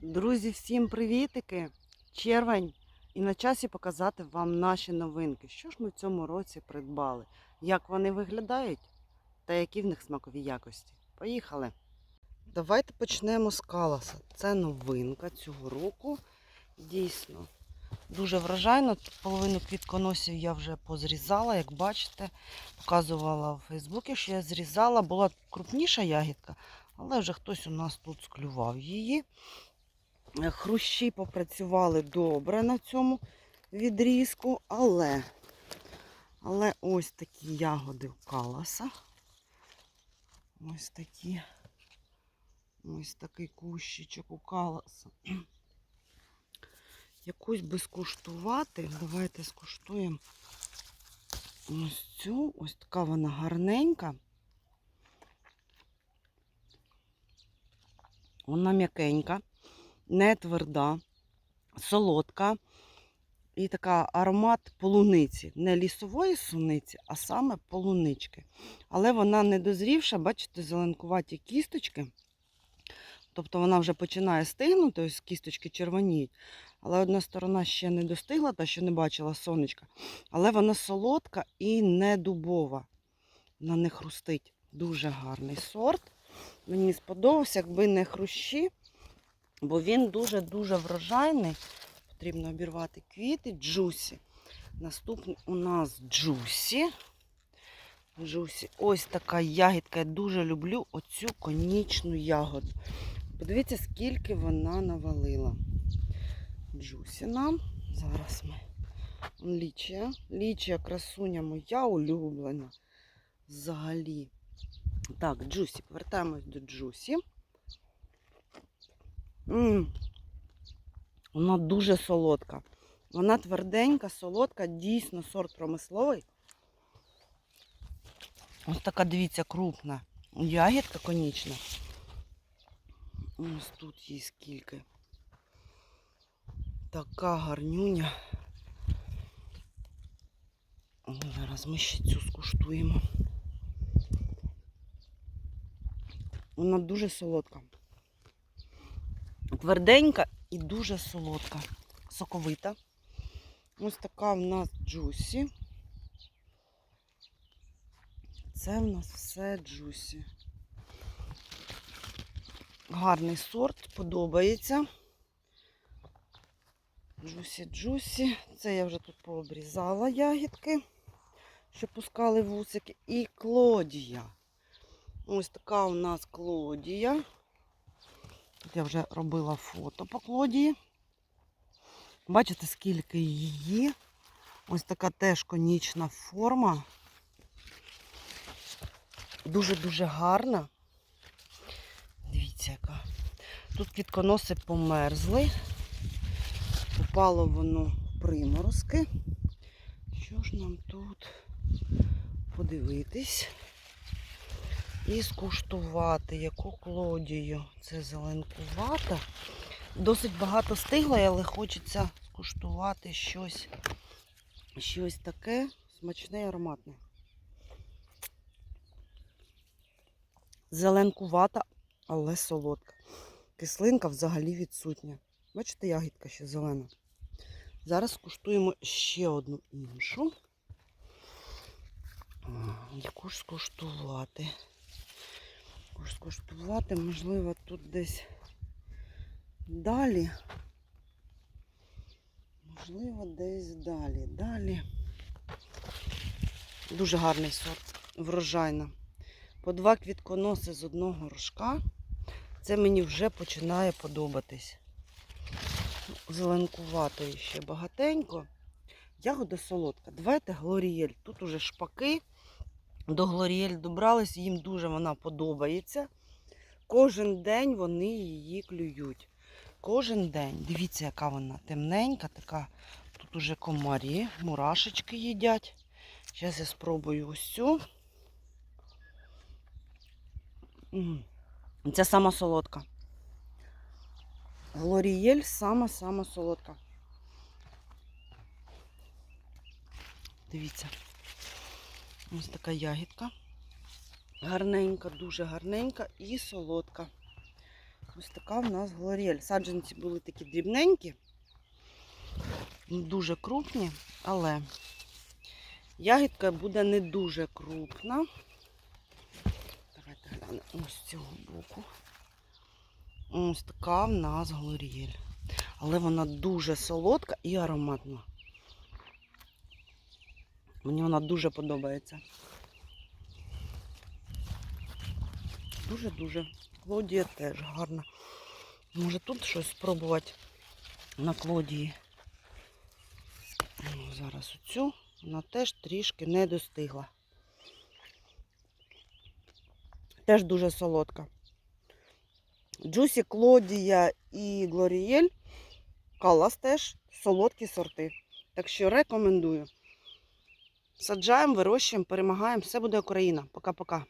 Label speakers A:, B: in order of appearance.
A: Друзі, всім привітики! Червень. І на часі показати вам наші новинки. Що ж ми в цьому році придбали? Як вони виглядають та які в них смакові якості. Поїхали! Давайте почнемо з каласа. Це новинка цього року. Дійсно, дуже вражайно. Половину квітконосів я вже позрізала, як бачите, показувала в Фейсбуці, що я зрізала. Була крупніша ягідка, але вже хтось у нас тут склював її. Хрущі попрацювали добре на цьому відрізку, але, але ось такі ягоди в каласа. Ось такі. Ось такий кущичок у каласа. Якусь би скуштувати. Давайте скуштуємо ось цю. Ось така вона гарненька. Вона м'якенька не тверда, солодка і така аромат полуниці. Не лісової суниці, а саме полунички. Але вона не дозрівша, бачите, зеленкуваті кісточки. Тобто вона вже починає стигнути, ось кісточки червоніють. Але одна сторона ще не достигла, та що не бачила сонечка. Але вона солодка і не дубова. Вона не хрустить. Дуже гарний сорт. Мені сподобався, якби не хрущі, бо він дуже-дуже врожайний. Потрібно обірвати квіти, джусі. Наступний у нас джусі. Джусі. Ось така ягідка. Я дуже люблю оцю конічну ягоду. Подивіться, скільки вона навалила. Джусі нам. Зараз ми. Лічія. Лічія красуня моя улюблена. Взагалі. Так, джусі. Повертаємось до джусі. М, Вона дуже солодка. Вона тверденька, солодка, дійсно сорт промисловий. Ось така, дивіться, крупна ягідка конічна. Ось тут їй скільки. Така гарнюня. Зараз ми ще цю скуштуємо. Вона дуже солодка. Тверденька і дуже солодка. Соковита. Ось така в нас джусі. Це в нас все джусі. Гарний сорт, подобається. Джусі джусі. Це я вже тут пообрізала ягідки, що пускали вусики. І клодія. Ось така у нас клодія. Тут я вже робила фото по клодії. Бачите, скільки її. Ось така теж конічна форма. Дуже-дуже гарна. Дивіться, яка. Тут квітконоси померзли. Упало воно приморозки. Що ж нам тут подивитись? І скуштувати, яку клодію. Це зеленкувата. Досить багато стигла, але хочеться скуштувати щось, щось таке смачне і ароматне. Зеленкувата, але солодка. Кислинка взагалі відсутня. Бачите, ягідка ще зелена. Зараз скуштуємо ще одну іншу. Яку ж скуштувати? Яку ж скуштувати, можливо, тут десь далі. Можливо, десь далі. Далі. Дуже гарний сорт, врожайна. По два квітконоси з одного рожка. Це мені вже починає подобатись. Зеленкуватої ще багатенько. Ягода солодка. Давайте глорієль. Тут уже шпаки. До глорієль добрались, їм дуже вона подобається. Кожен день вони її клюють. Кожен день. Дивіться, яка вона темненька, така. Тут уже комарі, мурашечки їдять. Зараз я спробую ось цю. Це сама солодка. Глорієль сама-сама солодка. Дивіться. Ось така ягідка. Гарненька, дуже гарненька і солодка. Ось така в нас глоріель. Саджанці були такі дрібненькі, ну, дуже крупні, але ягідка буде не дуже крупна. Давайте глянемо ось з цього боку. Ось така в нас глоріель. Але вона дуже солодка і ароматна. Мені вона дуже подобається. Дуже-дуже. Клодія теж гарна. Може тут щось спробувати на Клодії. Ну, Зараз оцю вона теж трішки не достигла. Теж дуже солодка. Джусі, Клодія і Глорієль Калас теж солодкі сорти. Так що рекомендую. Саджаємо, вирощуємо, перемагаємо. Все буде Україна. Пока-пока.